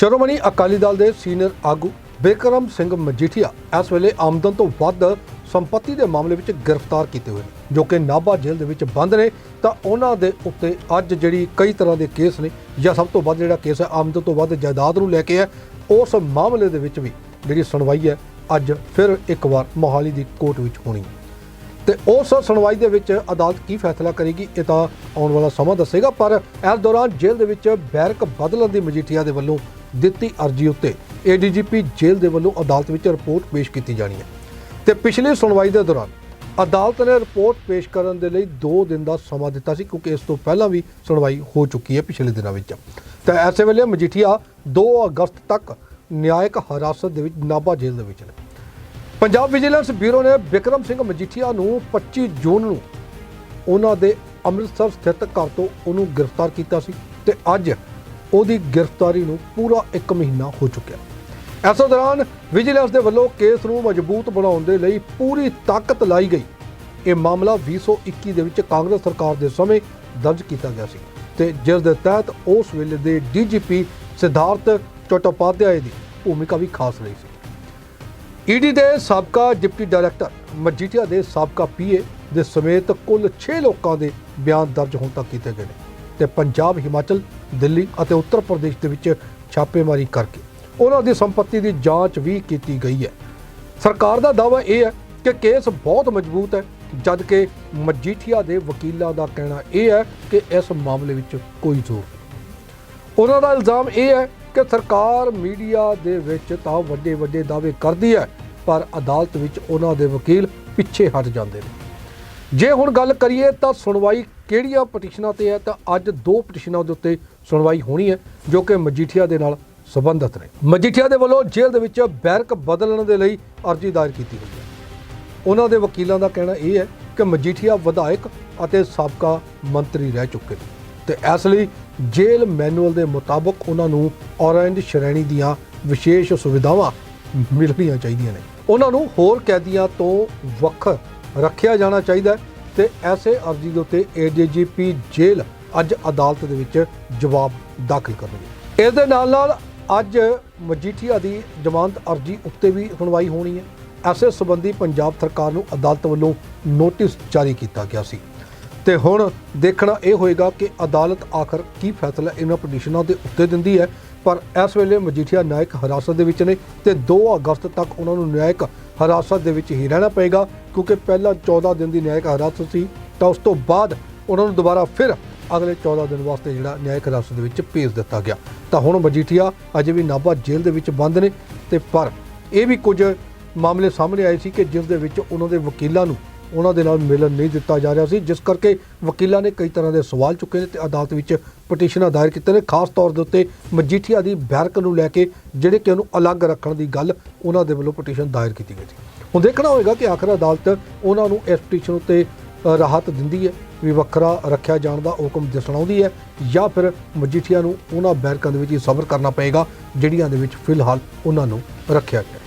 ਸ਼੍ਰੋਮਣੀ ਅਕਾਲੀ ਦਲ ਦੇ ਸੀਨੀਅਰ ਆਗੂ ਬੇਕਰਮ ਸਿੰਘ ਮਜੀਠੀਆ ਇਸ ਵੇਲੇ ਆਮਦਨ ਤੋਂ ਵੱਧ ਸੰਪਤੀ ਦੇ ਮਾਮਲੇ ਵਿੱਚ ਗ੍ਰਿਫਤਾਰ ਕੀਤੇ ਹੋਏ ਨੇ। ਜੋ ਕਿ ਨਾਭਾ ਜੇਲ੍ਹ ਦੇ ਵਿੱਚ ਬੰਦ ਨੇ, ਤਾਂ ਉਹਨਾਂ ਦੇ ਉੱਤੇ ਅੱਜ ਜਿਹੜੀ ਕਈ ਤਰ੍ਹਾਂ ਦੇ ਕੇਸ ਨੇ, ਜਾਂ ਸਭ ਤੋਂ ਵੱਧ ਜਿਹੜਾ ਕੇਸ ਹੈ, ਆਮਦਨ ਤੋਂ ਵੱਧ ਜਾਇਦਾਦ ਨੂੰ ਲੈ ਕੇ ਹੈ, ਉਸ ਮਾਮਲੇ ਦੇ ਵਿੱਚ ਵੀ ਜਿਹੜੀ ਸੁਣਵਾਈ ਹੈ, ਅੱਜ ਫਿਰ ਇੱਕ ਵਾਰ ਮੋਹਾਲੀ ਦੀ ਕੋਰਟ ਵਿੱਚ ਹੋਣੀ ਹੈ। ਤੇ ਉਸ ਸੁਣਵਾਈ ਦੇ ਵਿੱਚ ਅਦਾਲਤ ਕੀ ਫੈਸਲਾ ਕਰੇਗੀ, ਇਹ ਤਾਂ ਆਉਣ ਵਾਲਾ ਸਮਾਂ ਦੱਸੇਗਾ, ਪਰ ਇਸ ਦੌਰਾਨ ਜੇਲ੍ਹ ਦੇ ਵਿੱਚ ਬੈਰਕ ਬਦਲਣ ਦੀ ਮਜੀਠੀਆ ਦੇ ਵੱਲੋਂ ਦਿੱਤੀ ਅਰਜ਼ੀ ਉੱਤੇ ਏਡੀਜੀਪੀ ਜੇਲ੍ਹ ਦੇ ਵੱਲੋਂ ਅਦਾਲਤ ਵਿੱਚ ਰਿਪੋਰਟ ਪੇਸ਼ ਕੀਤੀ ਜਾਣੀ ਹੈ। ਤੇ ਪਿਛਲੀ ਸੁਣਵਾਈ ਦੇ ਦੌਰਾਨ ਅਦਾਲਤ ਨੇ ਰਿਪੋਰਟ ਪੇਸ਼ ਕਰਨ ਦੇ ਲਈ 2 ਦਿਨ ਦਾ ਸਮਾਂ ਦਿੱਤਾ ਸੀ, ਕਿਉਂਕਿ ਇਸ ਤੋਂ ਪਹਿਲਾਂ ਵੀ ਸੁਣਵਾਈ ਹੋ ਚੁੱਕੀ ਹੈ ਪਿਛਲੇ ਦਿਨਾਂ ਵਿੱਚ। ਤਾਂ ਐਸੇ ਵੇਲੇ ਮਜੀਠੀਆ 2 ਅਗਸਤ ਤੱਕ ਨਿਆਇਕ ਹਿਰਾਸਤ ਦੇ ਵਿੱਚ ਨਾਭਾ ਜੇਲ੍ਹ ਦੇ ਵਿੱਚ ਨੇ। ਪੰਜਾਬ ਵਿਜੀਲੈਂਸ ਬਿਊਰੋ ਨੇ ਵਿਕਰਮ ਸਿੰਘ ਮਜੀਠੀਆ ਨੂੰ 25 ਜੂਨ ਨੂੰ ਉਹਨਾਂ ਦੇ ਅੰਮ੍ਰਿਤਸਰ ਸਥਿਤ ਘਰ ਤੋਂ ਉਹਨੂੰ ਗ੍ਰਿਫਤਾਰ ਕੀਤਾ ਸੀ ਤੇ ਅੱਜ ਉਹਦੀ ਗ੍ਰਿਫਤਾਰੀ ਨੂੰ ਪੂਰਾ 1 ਮਹੀਨਾ ਹੋ ਚੁੱਕਿਆ। ਇਸ ਦੌਰਾਨ ਵਿਜੀਲੈਂਸ ਦੇ ਵੱਲੋਂ ਕੇਸ ਨੂੰ ਮਜ਼ਬੂਤ ਬਣਾਉਣ ਦੇ ਲਈ ਪੂਰੀ ਤਾਕਤ ਲਾਈ ਗਈ। ਇਹ ਮਾਮਲਾ 2021 ਦੇ ਵਿੱਚ ਕਾਂਗਰਸ ਸਰਕਾਰ ਦੇ ਸਮੇਂ ਦਰਜ ਕੀਤਾ ਗਿਆ ਸੀ ਤੇ ਜਿਸ ਦੇ ਤਹਿਤ ਉਸ ਵੇਲੇ ਦੇ ਡੀਜੀਪੀ ਸਿਧਾਰਥ ਚਟੋਪਾਧਿਆਏ ਦੀ ਭੂਮਿਕਾ ਵੀ ਖਾਸ ਰਹੀ ਸੀ। ਈਡੀ ਦੇ ਸਾਬਕਾ ਡਿਪਟੀ ਡਾਇਰੈਕਟਰ ਮਜੀਠੀਆ ਦੇ ਸਾਬਕਾ ਪੀਏ ਦੇ ਸਮੇਤ ਕੁੱਲ 6 ਲੋਕਾਂ ਦੇ ਬਿਆਨ ਦਰਜ ਹੋਣ ਤੱਕ ਕੀਤੇ ਗਏ ਨੇ। ਤੇ ਪੰਜਾਬ, ਹਿਮਾਚਲ, ਦਿੱਲੀ ਅਤੇ ਉੱਤਰ ਪ੍ਰਦੇਸ਼ ਦੇ ਵਿੱਚ ਛਾਪੇਮਾਰੀ ਕਰਕੇ। ਉਹਨਾਂ ਦੀ ਸੰਪਤੀ ਦੀ ਜਾਂਚ ਵੀ ਕੀਤੀ ਗਈ ਹੈ। ਸਰਕਾਰ ਦਾ ਦਾਅਵਾ ਇਹ ਹੈ ਕਿ ਕੇਸ ਬਹੁਤ ਮਜ਼ਬੂਤ ਹੈ ਜਦ ਕਿ ਮਜੀਠੀਆ ਦੇ ਵਕੀਲਾਂ ਦਾ ਕਹਿਣਾ ਇਹ ਹੈ ਕਿ ਇਸ ਮਾਮਲੇ ਵਿੱਚ ਕੋਈ ਜ਼ੋਰ ਨਹੀਂ। ਉਹਨਾਂ ਦਾ ਇਲਜ਼ਾਮ ਇਹ ਹੈ ਕਿ ਸਰਕਾਰ ਮੀਡੀਆ ਦੇ ਵਿੱਚ ਤਾਂ ਵੱਡੇ ਵੱਡੇ ਦਾਅਵੇ ਕਰਦੀ ਹੈ, ਪਰ ਅਦਾਲਤ ਵਿੱਚ ਉਹਨਾਂ ਦੇ ਵਕੀਲ ਪਿੱਛੇ ਹਟ ਜਾਂਦੇ ਨੇ। ਜੇ ਹੁਣ ਗੱਲ ਕਰੀਏ ਤਾਂ ਸੁਣਵਾਈ ਕਿਹੜੀਆਂ ਪਟੀਸ਼ਨਾਂ ਤੇ ਹੈ ਤਾਂ ਅੱਜ ਦੋ ਪਟੀਸ਼ਨਾਂ ਦੇ ਉੱਤੇ ਸੁਣਵਾਈ ਹੋਣੀ ਹੈ, ਜੋ ਕਿ ਮਜੀਠੀਆ ਦੇ ਨਾਲ ਸੰਬੰਧਿਤ ਨੇ। ਮਜੀਠੀਆ ਦੇ ਵੱਲੋਂ ਜੇਲ੍ਹ ਦੇ ਵਿੱਚ ਬੈਰਕ ਬਦਲਣ ਦੇ ਲਈ ਅਰਜ਼ੀ ਦਾਇਰ ਕੀਤੀ ਗਈ ਹੈ। ਉਹਨਾਂ ਦੇ ਵਕੀਲਾਂ ਦਾ ਕਹਿਣਾ ਇਹ ਹੈ ਕਿ ਮਜੀਠੀਆ ਵਿਧਾਇਕ ਅਤੇ ਸਾਬਕਾ ਮੰਤਰੀ ਰਹਿ ਚੁੱਕੇ ਨੇ ਤੇ ਇਸ ਲਈ ਜੇਲ੍ਹ ਮੈਨੂਅਲ ਦੇ ਮੁਤਾਬਕ ਉਹਨਾਂ ਨੂੰ ਔਰੰਜ ਸ਼੍ਰੇਣੀ ਦੀਆਂ ਵਿਸ਼ੇਸ਼ ਸੁਵਿਧਾਵਾਂ ਮਿਲਣੀਆਂ ਚਾਹੀਦੀਆਂ ਨੇ। ਉਹਨਾਂ ਨੂੰ ਹੋਰ ਕੈਦੀਆਂ ਤੋਂ ਵੱਖ ਰੱਖਿਆ ਜਾਣਾ ਚਾਹੀਦਾ ਹੈ ਤੇ ਐਸੇ ਅਰਜ਼ੀ ਦੇ ਉੱਤੇ ਏਡੀਜੀਪੀ ਜੇਲ੍ਹ ਅੱਜ ਅਦਾਲਤ ਦੇ ਵਿੱਚ ਜਵਾਬ ਦਾਖਲ ਕਰਨਗੇ। ਇਸ ਦੇ ਨਾਲ ਨਾਲ ਅੱਜ ਮਜੀਠੀਆ ਦੀ ਜ਼ਮਾਨਤ ਅਰਜ਼ੀ ਉੱਤੇ ਵੀ ਸੁਣਵਾਈ ਹੋਣੀ ਹੈ। ਐਸੇ ਸੰਬੰਧੀ ਪੰਜਾਬ ਸਰਕਾਰ ਨੂੰ ਅਦਾਲਤ ਵੱਲੋਂ ਨੋਟਿਸ ਜਾਰੀ ਕੀਤਾ ਗਿਆ ਸੀ। ਤੇ ਹੁਣ ਦੇਖਣਾ ਇਹ ਹੋਏਗਾ ਕਿ ਅਦਾਲਤ ਆਖਰ ਕੀ ਫੈਸਲਾ ਇਹਨਾਂ ਪਟੀਸ਼ਨਾਂ ਦੇ ਉੱਤੇ ਦਿੰਦੀ ਹੈ। ਪਰ ਇਸ ਵੇਲੇ ਮਜੀਠੀਆ ਨਿਆਇਕ ਹਿਰਾਸਤ ਦੇ ਵਿੱਚ ਨੇ ਤੇ 2 ਅਗਸਤ ਤੱਕ ਉਹਨਾਂ ਨੂੰ ਨਿਆਇਕ ਹਿਰਾਸਤ ਦੇ ਵਿੱਚ ਹੀ ਰਹਿਣਾ ਪਏਗਾ, ਕਿਉਂਕਿ ਪਹਿਲਾਂ 14 ਦਿਨ ਦੀ ਨਿਆਇਕ ਹਿਰਾਸਤ ਸੀ, ਤਾਂ ਉਸ ਤੋਂ ਬਾਅਦ ਉਹਨਾਂ ਨੂੰ ਦੁਬਾਰਾ ਫਿਰ ਅਗਲੇ 14 ਦਿਨ ਵਾਸਤੇ ਜਿਹੜਾ ਨਿਆਇਕ ਹਿਰਾਸਤ ਦੇ ਵਿੱਚ ਭੇਜ ਦਿੱਤਾ ਗਿਆ। ਤਾਂ ਹੁਣ ਮਜੀਠੀਆ ਅਜੇ ਵੀ ਨਾਭਾ ਜੇਲ੍ਹ ਦੇ ਵਿੱਚ ਬੰਦ ਨੇ, ਤੇ ਪਰ ਇਹ ਵੀ ਕੁਝ ਮਾਮਲੇ ਸਾਹਮਣੇ ਆਏ ਸੀ ਕਿ ਜਿਸ ਦੇ ਵਿੱਚ ਉਹਨਾਂ ਦੇ ਵਕੀਲਾਂ ਨੂੰ ਉਹਨਾਂ ਦੇ ਨਾਲ ਮਿਲਣ ਨਹੀਂ ਦਿੱਤਾ ਜਾ ਰਿਹਾ ਸੀ, ਜਿਸ ਕਰਕੇ ਵਕੀਲਾਂ ਨੇ ਕਈ ਤਰ੍ਹਾਂ ਦੇ ਸਵਾਲ ਚੁੱਕੇ ਨੇ ਤੇ ਅਦਾਲਤ ਵਿੱਚ ਪਟੀਸ਼ਨਾਂ ਦਾਇਰ ਕੀਤੇ ਨੇ। ਖਾਸ ਤੌਰ ਦੇ ਉੱਤੇ ਮਜੀਠੀਆ ਦੀ ਬੈਰਕ ਨੂੰ ਲੈ ਕੇ ਜਿਹੜੇ ਕਿ ਉਹਨੂੰ ਅਲੱਗ ਰੱਖਣ ਦੀ ਗੱਲ ਉਹਨਾਂ ਦੇ ਵੱਲੋਂ ਪਟੀਸ਼ਨ ਦਾਇਰ ਕੀਤੀ ਗਈ ਸੀ। ਹੁਣ ਦੇਖਣਾ ਹੋਏਗਾ ਕਿ ਆਖਰ ਅਦਾਲਤ ਉਹਨਾਂ ਨੂੰ ਇਸ ਪਟੀਸ਼ਨ ਉੱਤੇ ਰਾਹਤ ਦਿੰਦੀ ਹੈ, ਵੀ ਵੱਖਰਾ ਰੱਖਿਆ ਜਾਣ ਦਾ ਹੁਕਮ ਦਿਸਣਾਉਂਦੀ ਹੈ, ਜਾਂ ਫਿਰ ਮਜੀਠੀਆ ਨੂੰ ਉਹਨਾਂ ਬੈਰਕਾਂ ਦੇ ਵਿੱਚ ਹੀ ਸਬਰ ਕਰਨਾ ਪਏਗਾ, ਜਿਹੜੀਆਂ ਦੇ ਵਿੱਚ ਫਿਲਹਾਲ ਉਹਨਾਂ ਨੂੰ ਰੱਖਿਆ ਗਿਆ।